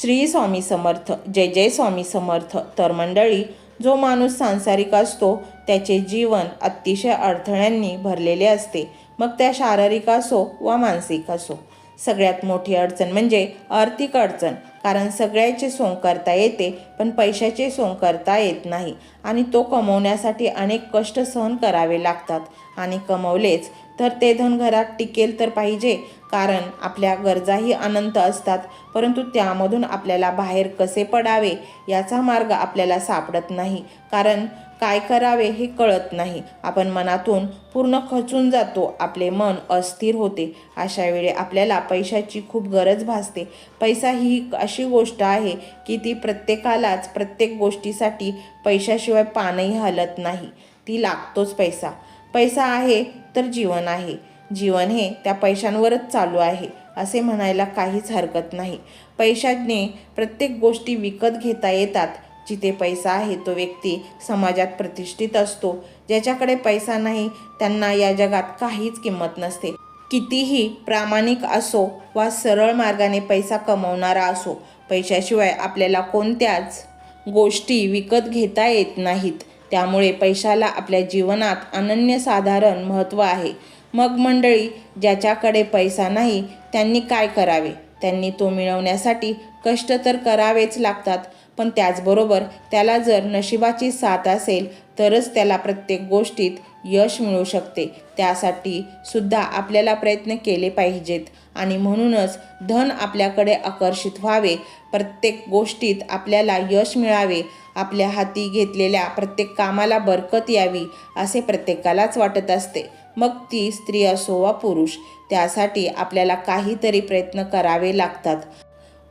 श्री स्वामी समर्थ जय जय स्वामी समर्थ तर मंडळी जो माणूस सांसारिक असतो त्याचे जीवन अतिशय अडथळ्यांनी भरलेले असते. मग त्या शारीरिक असो वा मानसिक असो. सगळ्यात मोठी अडचण म्हणजे आर्थिक अडचण. कारण सगळ्याचे सोंग करता येते पण पैशाचे सोंग करता येत नाही. आणि तो कमवण्यासाठी अनेक कष्ट सहन करावे लागतात. आणि कमवलेच तर ते धन घरात टिकेल तर पाहिजे कारण आपल्या गरजाही अनंत असतात. परंतु त्यामधून आपल्याला बाहेर कसे पडावे याचा मार्ग आपल्याला सापडत नाही. कारण काय करावे हे कळत नाही. आपण मनातून पूर्ण खचून जातो. आपले मन अस्थिर होते. अशा वेळी आपल्याला पैशाची खूप गरज भासते. पैसा ही अशी गोष्ट आहे की ती प्रत्येकालाच प्रत्येक गोष्टीसाठी पैशाशिवाय पानही हलत नाही. ती लागतोच पैसा. पैसा आहे तर जीवन आहे. जीवन हे त्या पैशांवरच चालू आहे असे म्हणायला काहीच हरकत नाही. पैशाने प्रत्येक गोष्टी विकत घेता येतात. जिथे पैसा आहे तो व्यक्ती समाजात प्रतिष्ठित असतो. ज्याच्याकडे पैसा नाही त्यांना या जगात काहीच किंमत नसते. कितीही प्रामाणिक असो वा सरळ मार्गाने पैसा कमवणारा असो पैशाशिवाय आपल्याला कोणत्याच गोष्टी विकत घेता येत नाहीत. त्यामुळे पैशाला आपल्या जीवनात अनन्यसाधारण महत्त्व आहे. मग मंडळी ज्याच्याकडे पैसा नाही त्यांनी काय करावे? त्यांनी तो मिळवण्यासाठी कष्ट तर करावेच लागतात पण त्याचबरोबर त्याला जर नशिबाची साथ असेल तरच त्याला प्रत्येक गोष्टीत यश मिळू शकते. त्यासाठी सुद्धा आपल्याला प्रयत्न केले पाहिजेत. आणि म्हणूनच धन आपल्याकडे आकर्षित व्हावे. प्रत्येक गोष्टीत आपल्याला यश मिळावे. आपल्या हाती घेतलेल्या प्रत्येक कामाला बरकत यावी असे प्रत्येकालाच वाटत असते. मग ती स्त्री असो वा पुरुष त्यासाठी आपल्याला काहीतरी प्रयत्न करावे लागतात.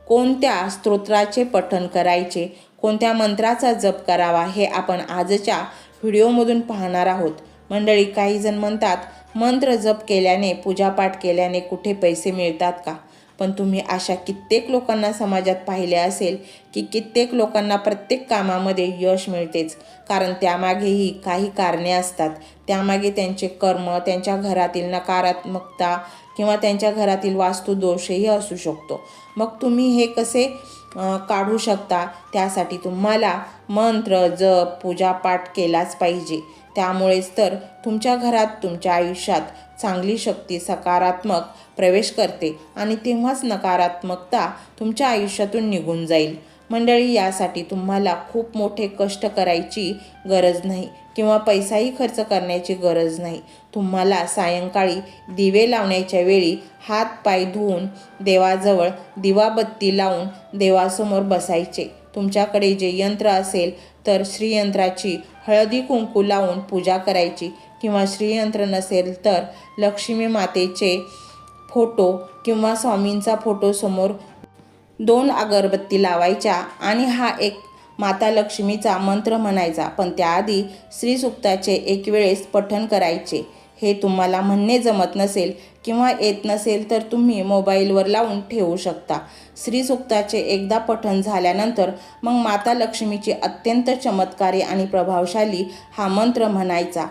कोणत्या स्तोत्राचे पठण करायचे? कोणत्या मंत्राचा जप करावा? हे आपण आजच्या व्हिडिओमधून पाहणार आहोत. मंडळी काही जण म्हणतात मंत्र जप केल्याने पूजापाठ केल्याने कुठे पैसे मिळतात का? पण तुम्ही अशा कित्येक लोकांना समाजात पाहिले असेल की कित्येक लोकांना प्रत्येक कामामध्ये यश मिळतेच. कारण त्यामागेही काही कारणे असतात. त्यामागे त्यांचे कर्म त्यांच्या घरातील नकारात्मकता किंवा त्यांच्या घरातील वास्तुदोषही असू शकतो. मग तुम्ही हे कसे काढू शकता? त्यासाठी तुम्हाला मंत्र जप पूजापाठ केलाच पाहिजे. त्यामुळेच तर तुमच्या घरात तुमच्या आयुष्यात चांगली शक्ती सकारात्मक प्रवेश करते आणि तेव्हाच नकारात्मकता तुमच्या आयुष्यातून निघून जाईल. मंडळी यासाठी तुम्हाला खूप मोठे कष्ट करायची गरज नाही किंवा पैसाही खर्च करण्याची गरज नाही. तुम्हाला सायंकाळी दिवे लावण्याच्या वेळी हात पाय धुवून देवाजवळ दिवाबत्ती लावून देवासमोर बसायचे. तुमच्याकडे जे यंत्र असेल तर श्रीयंत्राची हळदी कुंकू लावून पूजा करायची. किंवा श्रीयंत्र नसेल तर लक्ष्मी मातेचे फोटो किंवा स्वामींचा फोटो समोर दोन अगरबत्ती लावायच्या आणि हा एक माता लक्ष्मीचा मंत्र म्हणायचा. पण त्याआधी श्रीसुक्ताचे एक वेळेस पठण करायचे. हे तुम्हाला म्हणणे जमत नसेल किंवा येत नसेल तर तुम्ही मोबाईलवर लावून ठेवू शकता. श्रीसुक्ताचे एकदा पठण झाल्यानंतर मग माता लक्ष्मीची अत्यंत चमत्कारी आणि प्रभावशाली हा मंत्र म्हणायचा.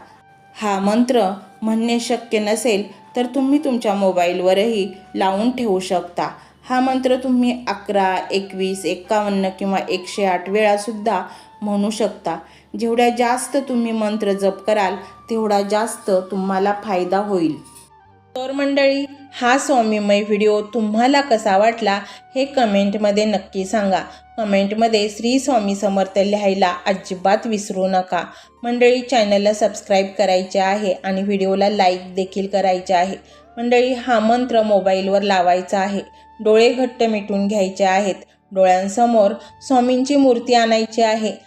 हा मंत्र म्हणणे शक्य नसेल तर तुम्ही तुमच्या मोबाईलवरही लावून ठेवू शकता. हा मंत्र तुम्ही अकरा एकवीस एकावन्न किंवा एकशे आठ वेळासुद्धा म्हणू शकता. जेवढ्या जास्त तुम्ही मंत्र जप कराल तेवढा जास्त तुम्हाला फायदा होईल. तर मंडळी हा स्वामीमय व्हिडिओ तुम्हाला कसा वाटला हे कमेंटमध्ये नक्की सांगा. कमेंटमध्ये श्री स्वामी समर्थ लिहायला अजिबात विसरू नका. मंडळी चॅनलला सबस्क्राईब करायचे आहे आणि व्हिडिओला लाईक देखील करायचे आहे. मंडळी हा मंत्र मोबाईलवर लावायचा आहे. डोळे घट्ट मिटून घ्यायचे आहेत. डोळ्यांसमोर स्वामींची मूर्ती आणायची आहे.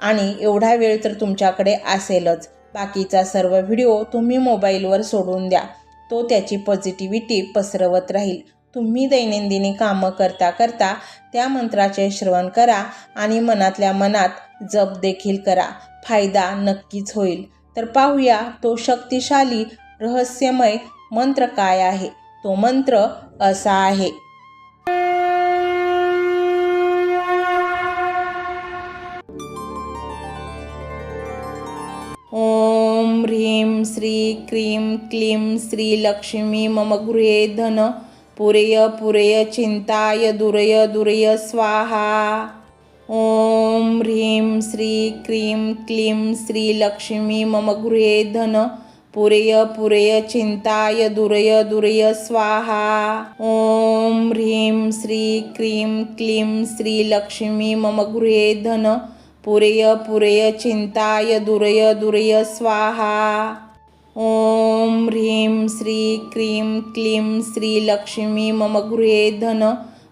आणि एवढा वेळ तर तुमच्याकडे असेलच. बाकीचा सर्व व्हिडिओ तुम्ही मोबाईलवर सोडून द्या. तो त्याची पॉझिटिव्हिटी पसरवत राहील. तुम्ही दैनंदिनी कामं करता करता त्या मंत्राचे श्रवण करा आणि मनातल्या मनात जप देखील करा. फायदा नक्कीच होईल. तर पाहूया तो शक्तिशाली रहस्यमय मंत्र काय आहे? तो मंत्र असा आहे. श्री क्रीं क्लीं श्रीलक्ष्मी मम गृहे धन। पुरेय पुरेय चिंताय दुरय दुरय स्वाहा। ॐ ह्रीं श्री क्रीं क्लीं श्रीलक्ष्मी मम गृहे धन। पुरेय पुरेय चिंताय दुरय दुरय स्वाहा। ॐ ह्रीं श्री क्रीं क्लीं श्रीलक्ष्मी मम गृहे धन। पुरेय पुरेय चिंताय दुरय दुरय स्वाहा। ॐ ह्रीं श्री क्रीं क्लीं श्रीलक्ष्मी मम गृहे धन।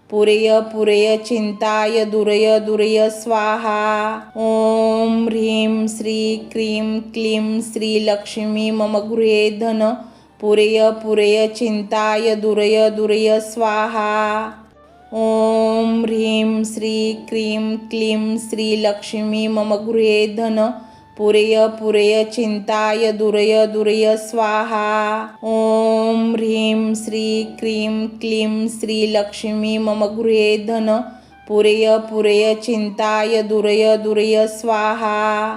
पुरेय पुरेय चिंताय दुरय दुरय स्वाहा। ॐ ह्रीं श्री क्रीं क्लीं श्रीलक्ष्मी मम गृहे धन। पुरेय पुरेय चिंताय दुरय दुरय स्वाहा। ॐ ह्रीं श्री क्रीं क्लीं श्रीलक्ष्मी मम गृहे धन। पुरेय पुरेय चिंताय दुरय दुरय स्वाहा. ॐ ह्रीं श्री क्रीं क्लीं श्रीलक्ष्मी मम गृहे धन. पुरेय पुरेय चिंताय दुरय दुरय स्वाहा.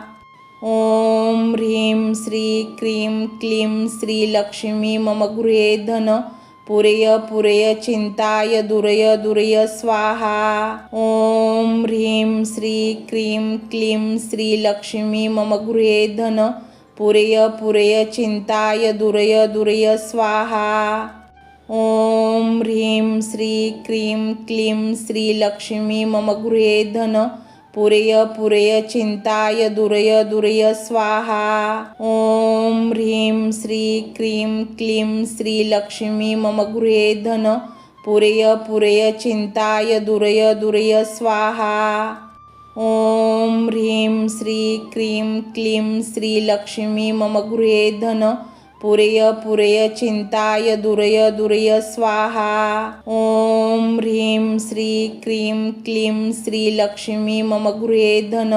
ॐ ह्रीं श्री क्रीं क्लीं श्रीलक्ष्मी मम गृहे धन. पुरेय पुरेय चिंताय दुरय दुरय स्वाहा। ॐ ह्रीं श्री क्रीं क्लीं श्रीलक्ष्मी मम गृहे धन। पुरेय पुरेय चिंताय दुरय दुरय स्वाहा। ॐ ह्रीं श्री क्रीं क्लीं श्रीलक्ष्मी मम गृहे धन। पुरेय पुरेय चिंताय दुरय दुरय स्वाहा। ॐ ह्रीं श्री क्रीं क्लीं श्रीलक्ष्मी मम गृहे धन। पुरेय पुरेय चिंताय दुरय दुरय स्वाहा। ॐ ह्रीं श्री क्रीं क्लीं श्रीलक्ष्मी मम गृहे धन। पुरेय पुरेय चिंताय दुरय दुरय स्वाहा। ॐ ह्रीं श्री क्रीं क्लीं श्रीलक्ष्मी मम गृहे धन।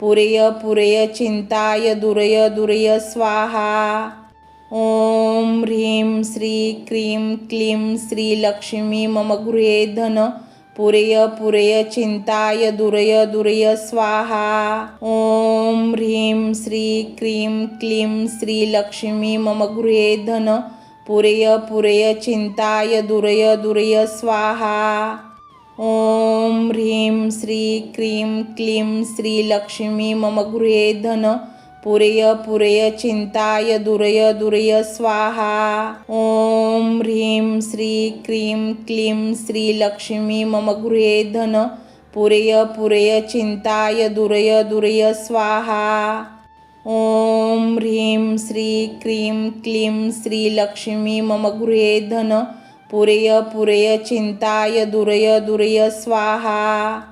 पुरेय पुरेय चिंताय दुरय दुरय स्वाहा। ॐ ह्रीं श्री क्रीं क्लीं श्रीलक्ष्मी मम गृहे धन। पुरेय पुरेय चिंताय दुरय दुरय स्वाहा। ॐ ह्रीं श्री क्रीं क्लीं श्रीलक्ष्मी मम गृहे धन। पुरेय पुरेय चिंताय दुरय दुरय स्वाहा। ॐ ह्रीं श्री क्रीं क्लीं श्रीलक्ष्मी मम गृहे धन। पुरेय पुरेय चिंताय दुरय दुरय स्वाहा। ॐ ह्रीं श्री क्रीं क्लीं श्रीलक्ष्मी मम गृहे धन। पुरेय पुरेय चिंताय दुरय दुरय स्वाहा। ॐ ह्रीं श्री क्रीं क्लीं श्रीलक्ष्मी मम गृहे धन। पुरेय पुरेय चिंताय दुरय दुरय स्वाहा।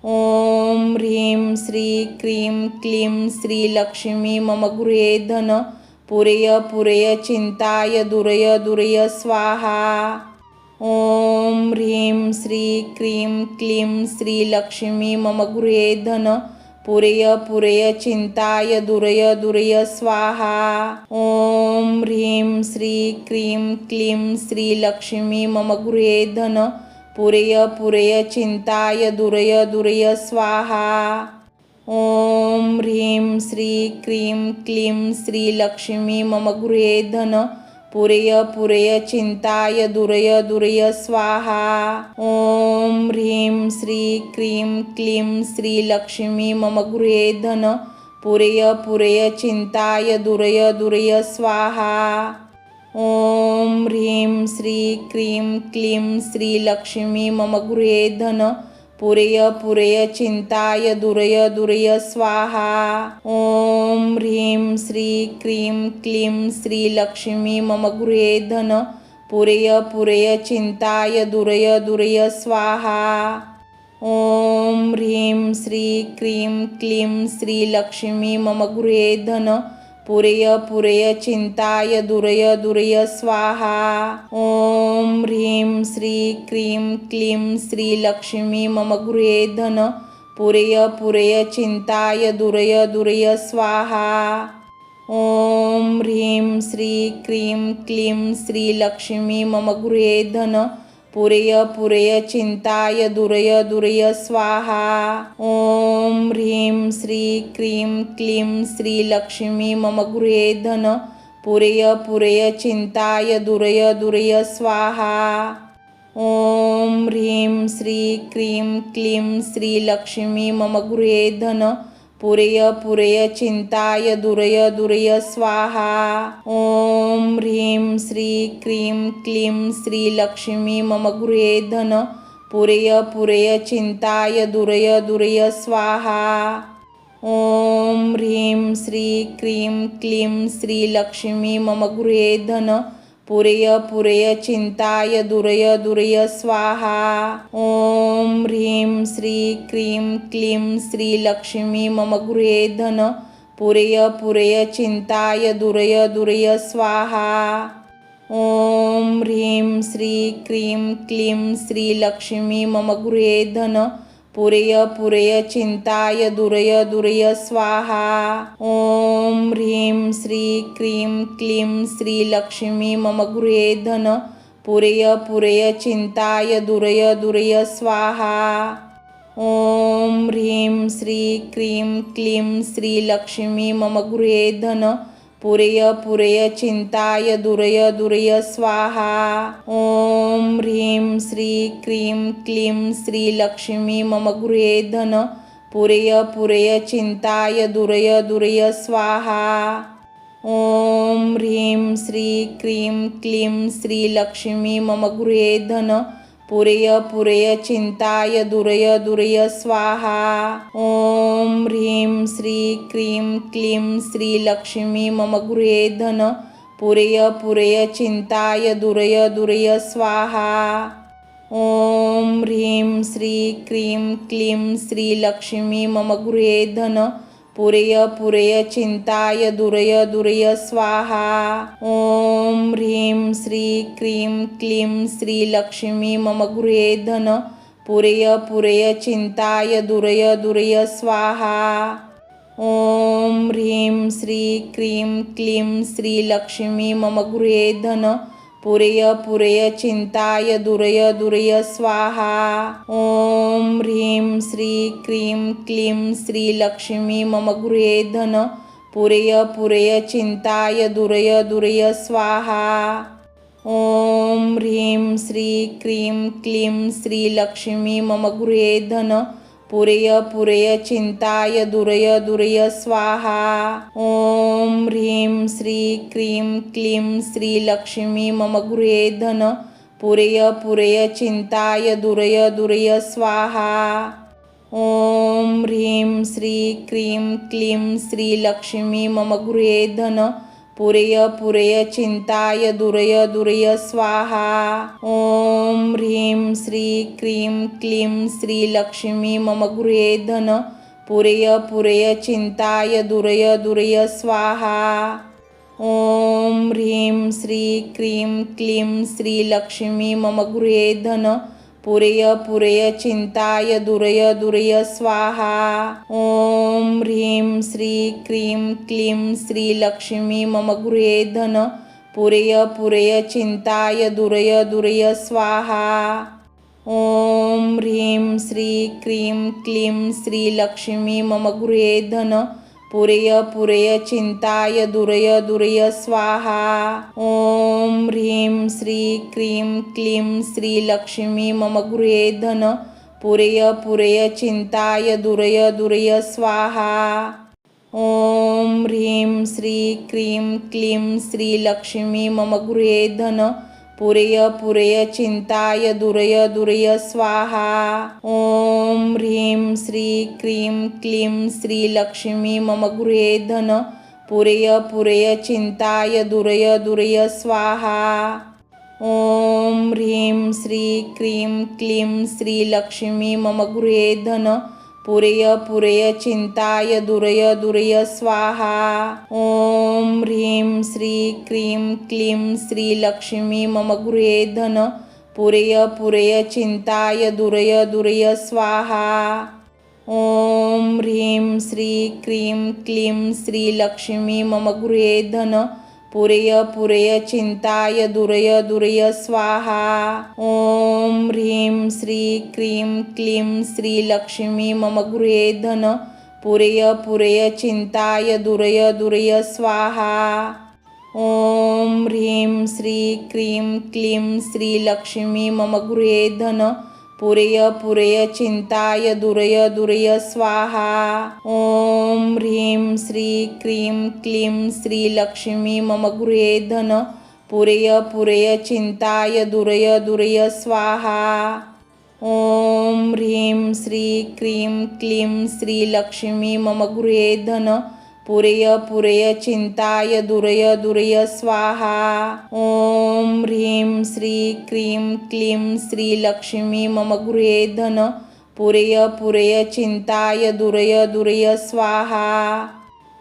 ॐ ह्रीं श्री क्रीं क्लीं श्रीलक्ष्मी मम गृहे धन। पुरेय पुरेय चिंताय दुरय दुरय स्वाहा। ॐ ह्रीं श्री क्रीं क्लीं श्रीलक्ष्मी मम गृहे धन। पुरेय पुरेय चिंताय दुरय दुरय स्वाहा. ॐ ह्रीं श्री क्रीं क्लीं श्रीलक्ष्मी मम गृहे धन. पुरेय पुरेय चिंताय दुरय दुरय स्वाहा. ॐ ह्रीं श्री क्रीं क्लीं श्रीलक्ष्मी मम गृहे धन. पुरेय पुरेय चिंताय दुरय दुरय स्वाहा। ॐ ह्रीं श्री क्रीं क्लीं श्रीलक्ष्मी मम गृहे धन। पुरेय पुरेय चिंताय दुरय दुरय स्वाहा। ॐ ह्रीं श्री क्रीं क्लीं श्रीलक्ष्मी मम गृहे धन। पुरेय पुरेय चिंताय दुरय दुरय स्वाहा. ॐ ह्रीं श्री क्रीं क्लीं श्रीलक्ष्मी मम गृहे धन. पुरेय पुरेय चिंताय दुरय दुरय स्वाहा. ॐ ह्रीं श्री क्रीं क्लीं श्रीलक्ष्मी मम गृहे धन. पुरेय पुरेय चिंताय दुरय दुरय स्वाहा. ॐ ह्रीं श्री क्रीं क्लीं श्रीलक्ष्मी मम गृहे धन. पुरेय पुरेय चिंताय दुरय दुरय स्वाहा. ॐ ह्रीं श्री क्रीं क्लीं श्रीलक्ष्मी मम गृहे धन. पुरेय पुरेय चिंताय दुरय दुरय स्वाहा। ॐ ह्रीं श्री क्रीं क्लीं श्रीलक्ष्मी मम गृहे धन। पुरेय पुरेय चिंताय दुरय दुरय स्वाहा। ॐ ह्रीं श्री क्रीं क्लीं श्रीलक्ष्मी मम गृहे धन। पुरेय पुरेय चिंताय दुरय दुरय स्वाहा। ॐ ह्रीं श्री क्रीं क्लीं श्रीलक्ष्मी मम गृहे धन। पुरेय पुरेय चिंताय दुरय दुरय स्वाहा। ॐ ह्रीं श्री क्रीं क्लीं श्रीलक्ष्मी मम गृहे धन। पुरेय पुरेय चिंताय दुरय दुरय स्वाहा. ॐ ह्रीं श्री क्रीं क्लीं श्रीलक्ष्मी मम गृहे धन. पुरेय पुरेय चिंताय दुरय दुरय स्वाहा. ॐ ह्रीं श्री क्रीं क्लीं श्रीलक्ष्मी मम गृहे धन. पुरेय पुरेय चिंताय दुरय दुरय स्वाहा। ॐ ह्रीं श्री क्रीं क्लीं श्रीलक्ष्मी मम गृहे धन। पुरेय पुरेय चिंताय दुरय दुरय स्वाहा। ॐ ह्रीं श्री क्रीं क्लीं श्रीलक्ष्मी मम गृहे धन। पुरेय पुरेय चिंताय दुरय दुरय स्वाहा। ॐ ह्रीं श्री क्रीं क्लीं श्रीलक्ष्मी मम गृहे धन। पुरेय पुरेय चिंताय दुरय दुरय स्वाहा। ॐ ह्रीं श्री क्रीं क्लीं श्रीलक्ष्मी मम गृहे धन। पुरेय पुरेय चिंताय दुरय दुरय स्वाहा। ॐ ह्रीं श्री क्रीं क्लीं श्रीलक्ष्मी मम गृहे धन। पुरेय पुरेय चिंताय दुरय दुरय स्वाहा। ॐ ह्रीं श्री क्रीं क्लीं श्रीलक्ष्मी मम गृहे धन। पुरेय पुरेय चिंताय दुरय दुरय स्वाहा. ॐ ह्रीं श्री क्रीं क्लीं श्रीलक्ष्मी मम गृहे धन. पुरेय पुरेय चिंताय दुरय दुरय स्वाहा. ॐ ह्रीं श्री क्रीं क्लीं श्रीलक्ष्मी मम गृहे धन. पुरेय पुरेय चिंताय दुरय दुरय स्वाहा। ॐ ह्रीं श्री क्रीं क्लीं श्रीलक्ष्मी मम गृहे धन। पुरेय पुरेय चिंताय दुरय दुरय स्वाहा। ॐ ह्रीं श्री क्रीं क्लीं श्रीलक्ष्मी मम गृहे धन। पुरेय पुरेय चिंताय दुरय दुरय स्वाहा। ॐ ह्रीं श्री क्रीं क्लीं श्रीलक्ष्मी मम गृहे धन। पुरेय पुरेय चिंताय दुरय दुरय स्वाहा। ॐ ह्रीं श्री क्रीं क्लीं श्रीलक्ष्मी मम गृहे धन। पुरेय पुरेय चिंताय दुरय दुरय स्वाहा. ॐ ह्रीं श्री क्रीं क्लीं श्रीलक्ष्मी मम गृहे धन. पुरेय पुरेय चिंताय दुरय दुरय स्वाहा. ॐ ह्रीं श्री क्रीं क्लीं श्रीलक्ष्मी मम गृहे धन. पुरेय पुरेय चिंताय दुरय दुरय स्वाहा। ॐ ह्रीं श्री क्रीं क्लीं श्रीलक्ष्मी मम गृहे धन। पुरेय पुरेय चिंताय दुरय दुरय स्वाहा। ॐ ह्रीं श्री क्रीं क्लीं श्रीलक्ष्मी मम गृहे धन। पुरेय पुरेय चिंताय दुरय दुरय स्वाहा। ॐ ह्रीं श्री क्रीं क्लीं श्रीलक्ष्मी मम गृहे धन। पुरेय पुरेय चिंताय दुरय दुरय स्वाहा। ॐ ह्रीं श्री क्रीं क्लीं श्रीलक्ष्मी मम गृहे धन। पुरेय पुरेय चिंताय दुरय दुरय स्वाहा. ॐ ह्रीं श्री क्रीं क्लीं श्रीलक्ष्मी मम गृहे धन. पुरेय पुरेय चिंताय दुरय दुरय स्वाहा. ॐ ह्रीं श्री क्रीं क्लीं श्रीलक्ष्मी मम गृहे धन. पुरेय पुरेय चिंताय दुरय दुरय स्वाहा। ॐ ह्रीं श्री क्रीं क्लीं श्रीलक्ष्मी मम गृहे धन। पुरेय पुरेय चिंताय दुरय दुरय स्वाहा। ॐ ह्रीं श्री क्रीं क्लीं श्रीलक्ष्मी मम गृहे धन। पुरेय पुरेय चिंताय दुरय दुरय स्वाहा. ॐ ह्रीं श्री क्रीं क्लीं श्रीलक्ष्मी मम गृहे धन. पुरेय पुरेय चिंताय दुरय दुरय स्वाहा. ॐ ह्रीं श्री क्रीं क्लीं श्रीलक्ष्मी मम गृहे धन. पुरेय पुरेय चिंताय दुरय दुरय स्वाहा. ॐ ह्रीं श्री क्रीं क्लीं श्रीलक्ष्मी मम गृहे धन. पुरेय पुरेय चिंताय दुरय दुरय स्वाहा. ॐ ह्रीं श्री क्रीं क्लीं श्रीलक्ष्मी मम गृहे धन. पुरेय पुरेय चिंताय दुरय दुरय स्वाहा. ॐ ह्रीं श्री क्रीं क्लीं श्रीलक्ष्मी मम गृहे धन. पुरेय पुरेय चिंताय दुरय दुरय स्वाहा.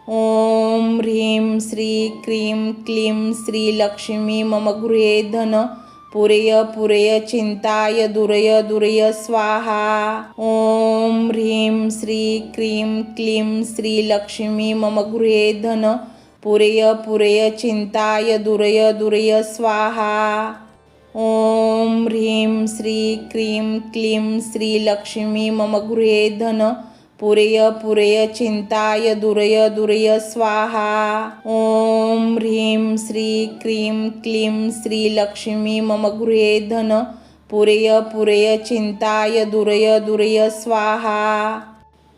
ॐ ह्रीं श्री क्रीं क्लीं श्रीलक्ष्मी मम गृहे धन. पुरेय पुरेय चिंताय दुरय दुरय स्वाहा। ॐ ह्रीं श्री क्रीं क्लीं श्रीलक्ष्मी मम गृहे धन। पुरेय पुरेय चिंताय दुरय दुरय स्वाहा। ॐ ह्रीं श्री क्रीं क्लीं श्रीलक्ष्मी मम गृहे धन। पुरेय पुरेय चिंताय दुरय दुरय स्वाहा। ॐ ह्रीं श्री क्रीं क्लीं श्रीलक्ष्मी मम गृहे धन। पुरेय पुरेय चिंताय दुरय दुरय स्वाहा।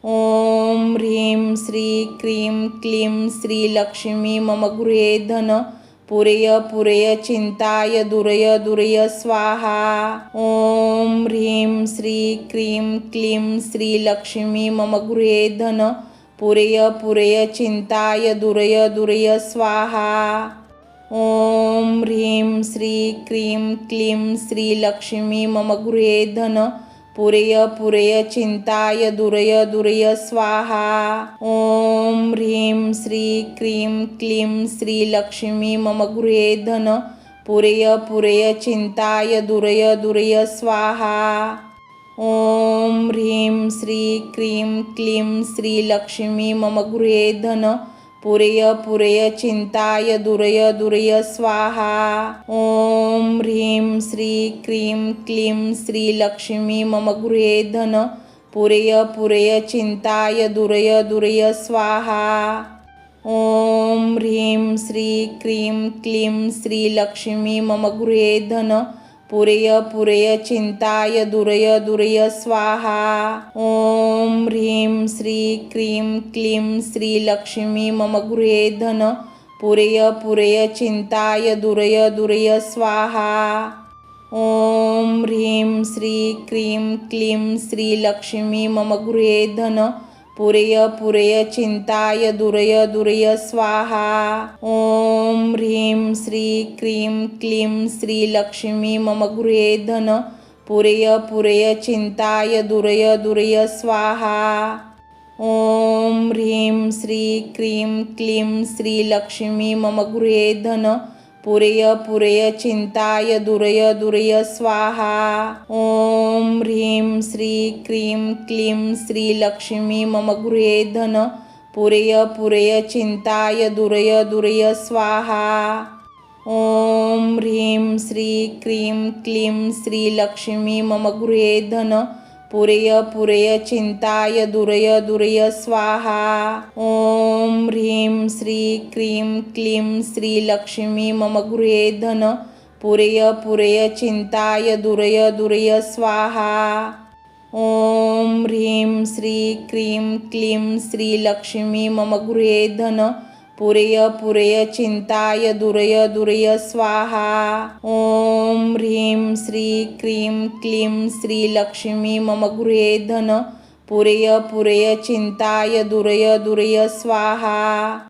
ॐ ह्रीं श्री क्रीं क्लीं श्रीलक्ष्मी मम गृहे धन। पुरेय पुरेय चिंताय दुरय दुरय स्वाहा. ॐ ह्रीं श्री क्रीं क्लीं श्रीलक्ष्मी मम गृहे धन. पुरेय पुरेय चिंताय दुरय दुरय स्वाहा. ॐ ह्रीं श्री क्रीं क्लीं श्रीलक्ष्मी मम गृहे धन. पुरेय पुरेय चिंताय दुरय दुरय स्वाहा। ॐ ह्रीं श्री क्रीं क्लीं श्रीलक्ष्मी मम गृहे धन। पुरेय पुरेय चिंताय दुरय दुरय स्वाहा। ॐ ह्रीं श्री क्रीं क्लीं श्रीलक्ष्मी मम गृहे धन। पुरेय पुरेय चिंताय दुरय दुरय स्वाहा। ॐ ह्रीं श्री क्रीं क्लीं श्रीलक्ष्मी मम गृहे धन। पुरेय पुरेय चिंताय दुरय दुरय स्वाहा। ॐ ह्रीं श्री क्रीं क्लीं श्रीलक्ष्मी मम गृहे धन। पुरेय पुरेय चिंताय दुरय दुरय स्वाहा। ॐ ह्रीं श्री क्रीं क्लीं श्रीलक्ष्मी मम गृहे धन। पुरेय पुरेय चिंताय दुरय दुरय स्वाहा। ॐ ह्रीं श्री क्रीं क्लीं श्रीलक्ष्मी मम गृहे धन। पुरेय पुरेय चिंताय दुरय दुरय स्वाहा. ॐ ह्रीं श्री क्रीं क्लीं श्रीलक्ष्मी मम गृहे धन. पुरेय पुरेय चिंताय दुरय दुरय स्वाहा. ॐ ह्रीं श्री क्रीं क्लीं श्रीलक्ष्मी मम गृहे धन. पुरेय पुरेय चिंताय दुरय दुरय स्वाहा। ॐ ह्रीं श्री क्रीं क्लीं श्रीलक्ष्मी मम गृहे धन। पुरेय पुरेय चिंताय दुरय दुरय स्वाहा। ॐ ह्रीं श्री क्रीं क्लीं श्रीलक्ष्मी मम गृहे धन। पुरेय पुरेय चिंताय दुरय दुरय स्वाहा। ॐ ह्रीं श्री क्रीं क्लीं श्रीलक्ष्मी मम गृहे धन। पुरेय पुरेय चिंताय दुरय दुरय स्वाहा। ॐ ह्रीं श्री क्रीं क्लीं श्रीलक्ष्मी मम गृहे धन। पुरेय पुरेय चिंताय दुरय दुरय स्वाहा. ॐ ह्रीं श्री क्रीं क्लीं श्रीलक्ष्मी मम गृहे धन. पुरेय पुरेय चिंताय दुरय दुरय स्वाहा.